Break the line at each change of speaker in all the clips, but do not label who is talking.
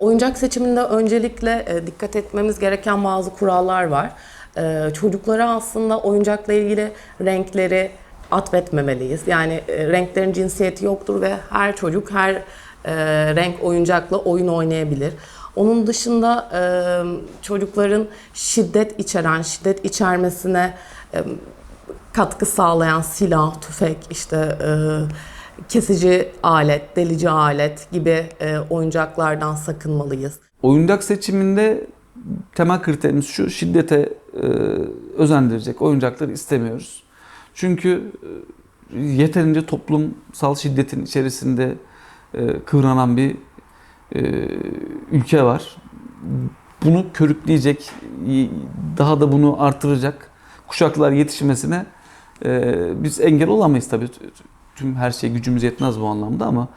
Oyuncak seçiminde öncelikle e, dikkat etmemiz gereken bazı kurallar var. E, çocuklara aslında oyuncakla ilgili renkleri atfetmemeliyiz. Yani e, renklerin cinsiyeti yoktur ve her çocuk her renk oyuncakla oyun oynayabilir. Onun dışında çocukların şiddet içeren, şiddet içermesine katkı sağlayan silah, tüfek, işte e, kesici alet, delici alet gibi e, oyuncaklardan sakınmalıyız.
Oyuncak seçiminde temel kriterimiz şu, şiddete e, özendirecek oyuncakları istemiyoruz. Çünkü e, yeterince toplumsal şiddetin içerisinde e, kıvranan bir e, ülke var. Bunu körükleyecek, daha da bunu artıracak kuşaklar yetişmesine biz engel olamayız tabii. Tüm her şey gücümüz yetmez bu anlamda ama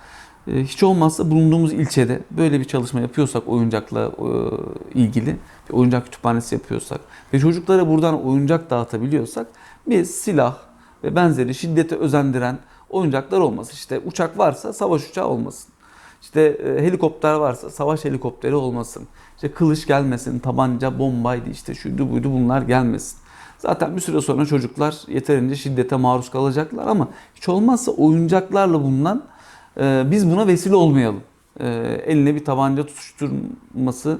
e, hiç olmazsa bulunduğumuz ilçede böyle bir çalışma yapıyorsak oyuncakla e, ilgili bir oyuncak kütüphanesi yapıyorsak ve çocuklara buradan oyuncak dağıtabiliyorsak biz silah ve benzeri şiddete özendiren oyuncaklar olmasın. İşte uçak varsa savaş uçağı olmasın. İşte e, helikopter varsa savaş helikopteri olmasın. İşte kılıç gelmesin, tabanca, bombaydı işte şuydu buydu bunlar gelmesin. Zaten bir süre sonra çocuklar yeterince şiddete maruz kalacaklar ama hiç olmazsa oyuncaklarla bulunan e, biz buna vesile olmayalım. E, eline bir tabanca tutuşturması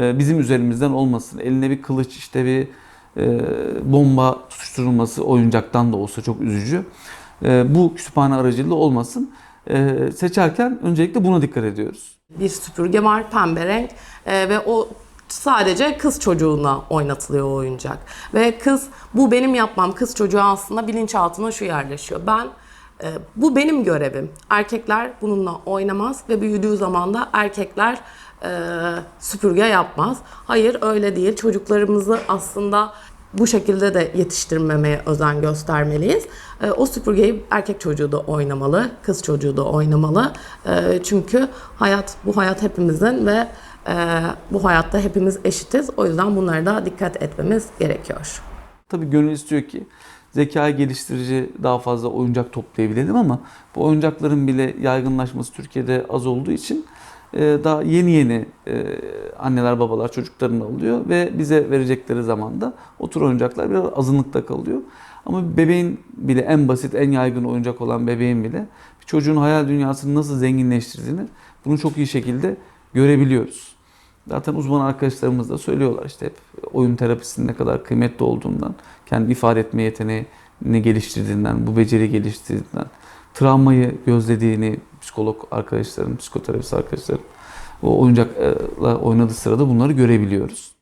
e, bizim üzerimizden olmasın. Eline bir kılıç işte bir e, bomba tutuşturulması oyuncaktan da olsa çok üzücü. E, bu kütüphane aracılığıyla olmasın. E, seçerken öncelikle buna dikkat ediyoruz.
Bir süpürge var pembe renk e, ve o sadece kız çocuğuna oynatılıyor o oyuncak. Ve kız bu benim yapmam kız çocuğu aslında bilinçaltına şu yerleşiyor. Ben e, bu benim görevim. Erkekler bununla oynamaz ve büyüdüğü zaman da erkekler e, süpürge yapmaz. Hayır öyle değil. Çocuklarımızı aslında bu şekilde de yetiştirmemeye özen göstermeliyiz. E, o süpürgeyi erkek çocuğu da oynamalı, kız çocuğu da oynamalı. E, çünkü hayat bu hayat hepimizin ve e, bu hayatta hepimiz eşitiz. O yüzden bunlara da dikkat etmemiz gerekiyor.
Tabii gönül istiyor ki zekayı geliştirici daha fazla oyuncak toplayabilelim ama bu oyuncakların bile yaygınlaşması Türkiye'de az olduğu için e, daha yeni yeni e, anneler babalar çocuklarını alıyor ve bize verecekleri zaman da o tür oyuncaklar biraz azınlıkta kalıyor. Ama bebeğin bile en basit, en yaygın oyuncak olan bebeğin bile bir çocuğun hayal dünyasını nasıl zenginleştirdiğini bunu çok iyi şekilde görebiliyoruz. Zaten uzman arkadaşlarımız da söylüyorlar işte hep oyun terapisinin ne kadar kıymetli olduğundan, kendi ifade etme yeteneğini geliştirdiğinden, bu beceri geliştirdiğinden, travmayı gözlediğini psikolog arkadaşlarım, psikoterapist arkadaşlarım o oyuncakla oynadığı sırada bunları görebiliyoruz.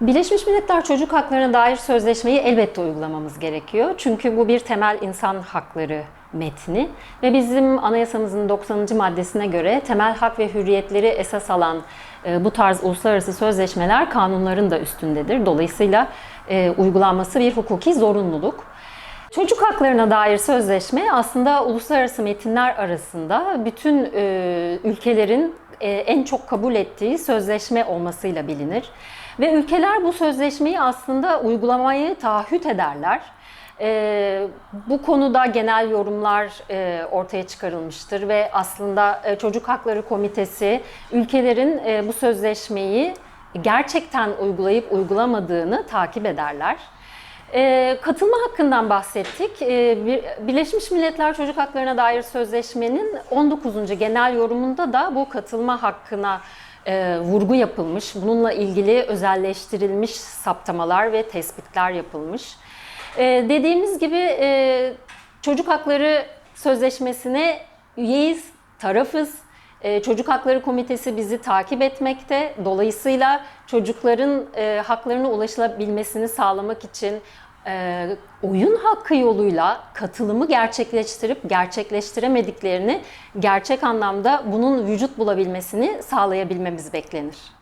Birleşmiş Milletler Çocuk Haklarına dair sözleşmeyi elbette uygulamamız gerekiyor. Çünkü bu bir temel insan hakları metni ve bizim anayasamızın 90. maddesine göre temel hak ve hürriyetleri esas alan e, bu tarz uluslararası sözleşmeler kanunların da üstündedir. Dolayısıyla e, uygulanması bir hukuki zorunluluk. Çocuk haklarına dair sözleşme aslında uluslararası metinler arasında bütün e, ülkelerin en çok kabul ettiği sözleşme olmasıyla bilinir. Ve ülkeler bu sözleşmeyi aslında uygulamayı taahhüt ederler. E, bu konuda genel yorumlar e, ortaya çıkarılmıştır ve aslında e, Çocuk Hakları Komitesi ülkelerin e, bu sözleşmeyi gerçekten uygulayıp uygulamadığını takip ederler. E, katılma hakkından bahsettik. E, Bir- Birleşmiş Milletler Çocuk Haklarına dair sözleşmenin 19. genel yorumunda da bu katılma hakkına e, vurgu yapılmış. Bununla ilgili özelleştirilmiş saptamalar ve tespitler yapılmış. E, dediğimiz gibi e, çocuk hakları sözleşmesine üyeyiz, tarafız. E, Çocuk Hakları Komitesi bizi takip etmekte. Dolayısıyla çocukların e, haklarına ulaşılabilmesini sağlamak için e, oyun hakkı yoluyla katılımı gerçekleştirip gerçekleştiremediklerini gerçek anlamda bunun vücut bulabilmesini sağlayabilmemiz beklenir.